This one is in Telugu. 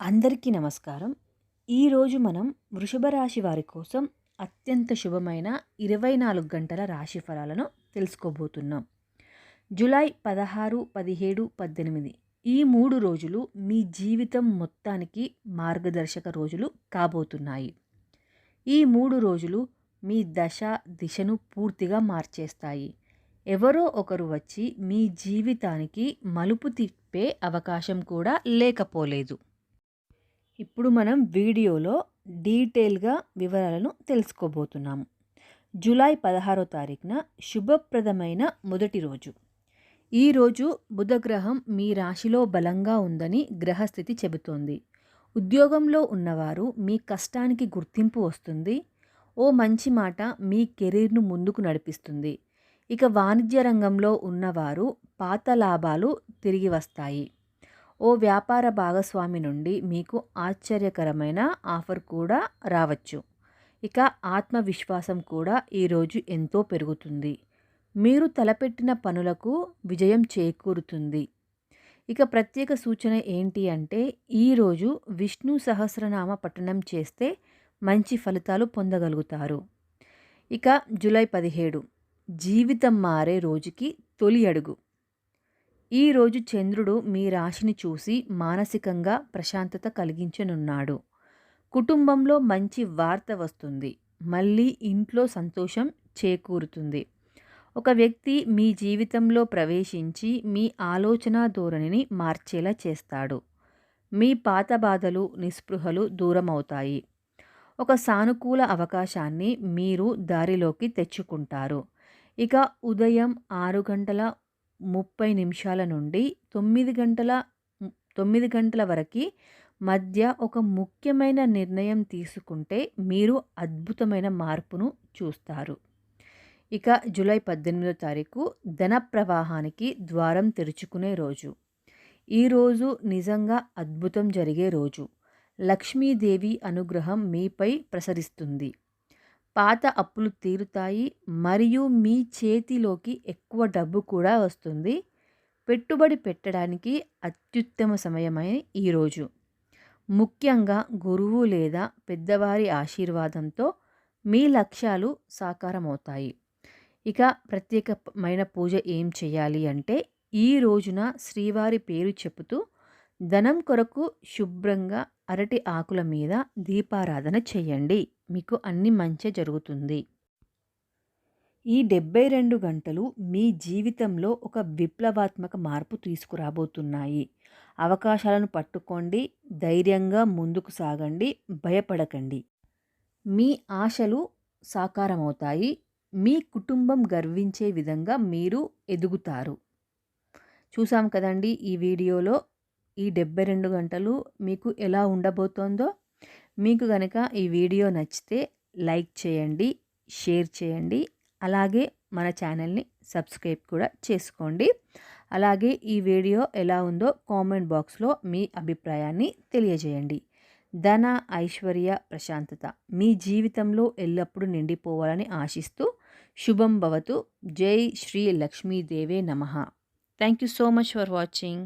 అందరికీ నమస్కారం. ఈరోజు మనం వృషభ రాశి వారి కోసం అత్యంత శుభమైన ఇరవై నాలుగు గంటల రాశి ఫలాలను తెలుసుకోబోతున్నాం. జూలై పదహారు పదిహేడు పద్దెనిమిది ఈ మూడు రోజులు మీ జీవితం మొత్తానికి మార్గదర్శక రోజులు కాబోతున్నాయి. ఈ మూడు రోజులు మీ దశ దిశను పూర్తిగా మార్చేస్తాయి. ఎవరో ఒకరు వచ్చి మీ జీవితానికి మలుపు తిప్పే అవకాశం కూడా లేకపోలేదు. ఇప్పుడు మనం వీడియోలో డీటెయిల్గా వివరాలను తెలుసుకోబోతున్నాము జూలై పదహారో తారీఖున శుభప్రదమైన మొదటి రోజు. ఈరోజు బుధగ్రహం మీ రాశిలో బలంగా ఉందని గ్రహస్థితి చెబుతోంది. ఉద్యోగంలో ఉన్నవారు మీ కష్టానికి గుర్తింపు వస్తుంది. ఓ మంచి మాట మీ కెరీర్ను ముందుకు నడిపిస్తుంది. ఇక వాణిజ్య రంగంలో ఉన్నవారు పాత లాభాలు తిరిగి వస్తాయి. ఓ వ్యాపార భాగస్వామి నుండి మీకు ఆశ్చర్యకరమైన ఆఫర్ కూడా రావచ్చు. ఇక ఆత్మవిశ్వాసం కూడా ఈరోజు ఎంతో పెరుగుతుంది. మీరు తలపెట్టిన పనులకు విజయం చేకూరుతుంది. ఇక ప్రత్యేక సూచన ఏంటి అంటే ఈరోజు విష్ణు సహస్రనామ పఠనం చేస్తే మంచి ఫలితాలు పొందగలుగుతారు. ఇక జూలై పదిహేడు. జీవితం మారే రోజుకి తొలి అడుగు. ఈరోజు చంద్రుడు మీ రాశిని చూసి మానసికంగా ప్రశాంతత కలిగించనున్నాడు. కుటుంబంలో మంచి వార్త వస్తుంది. మళ్ళీ ఇంట్లో సంతోషం చేకూరుతుంది. ఒక వ్యక్తి మీ జీవితంలో ప్రవేశించి మీ ఆలోచన ధోరణిని మార్చేలా చేస్తాడు. మీ పాత బాధలు నిస్పృహలు దూరమవుతాయి. ఒక సానుకూల అవకాశాన్ని మీరు దారిలోకి తెచ్చుకుంటారు. ఇక ఉదయం ఆరు గంటల ముప్పై నిమిషాల నుండి తొమ్మిది గంటల తొమ్మిది గంటల వరకు మధ్య ఒక ముఖ్యమైన నిర్ణయం తీసుకుంటే మీరు అద్భుతమైన మార్పును చూస్తారు. ఇక జూలై పద్దెనిమిదో తారీఖు ధన ప్రవాహానికి ద్వారం తెరుచుకునే రోజు. ఈరోజు నిజంగా అద్భుతం జరిగే రోజు. లక్ష్మీదేవి అనుగ్రహం మీపై ప్రసరిస్తుంది. పాత అప్పులు తీరుతాయి. మరియు మీ చేతిలోకి ఎక్కువ డబ్బు కూడా వస్తుంది. పెట్టుబడి పెట్టడానికి అత్యుత్తమ సమయమైన ఈరోజు ముఖ్యంగా గురువు లేదా పెద్దవారి ఆశీర్వాదంతో మీ లక్ష్యాలు సాకారమవుతాయి. ఇక ప్రత్యేకమైన పూజ ఏం చేయాలి అంటే ఈ రోజున శ్రీవారి పేరు చెబుతూ ధనం కొరకు శుభ్రంగా అరటి ఆకుల మీద దీపారాధన చేయండి. మీకు అన్ని మంచి జరుగుతుంది. ఈ డెబ్బై రెండు గంటలు మీ జీవితంలో ఒక విప్లవాత్మక మార్పు తీసుకురాబోతున్నాయి. అవకాశాలను పట్టుకోండి ధైర్యంగా ముందుకు సాగండి భయపడకండి. మీ ఆశలు సాకారమవుతాయి. మీ కుటుంబం గర్వించే విధంగా మీరు ఎదుగుతారు. చూసాం కదండి ఈ వీడియోలో ఈ డెబ్బై రెండు గంటలు మీకు ఎలా ఉండబోతోందో మీకు కనుక ఈ వీడియో నచ్చితే లైక్ చేయండి షేర్ చేయండి అలాగే మన ఛానల్ని సబ్స్క్రైబ్ కూడా చేసుకోండి. అలాగే ఈ వీడియో ఎలా ఉందో కామెంట్ బాక్స్లో మీ అభిప్రాయాన్ని తెలియజేయండి. ధన ఐశ్వర్య ప్రశాంతత మీ జీవితంలో ఎల్లప్పుడూ నిండిపోవాలని ఆశిస్తూ శుభం భవతు. జై శ్రీ లక్ష్మీదేవే నమ. Thank you so much for watching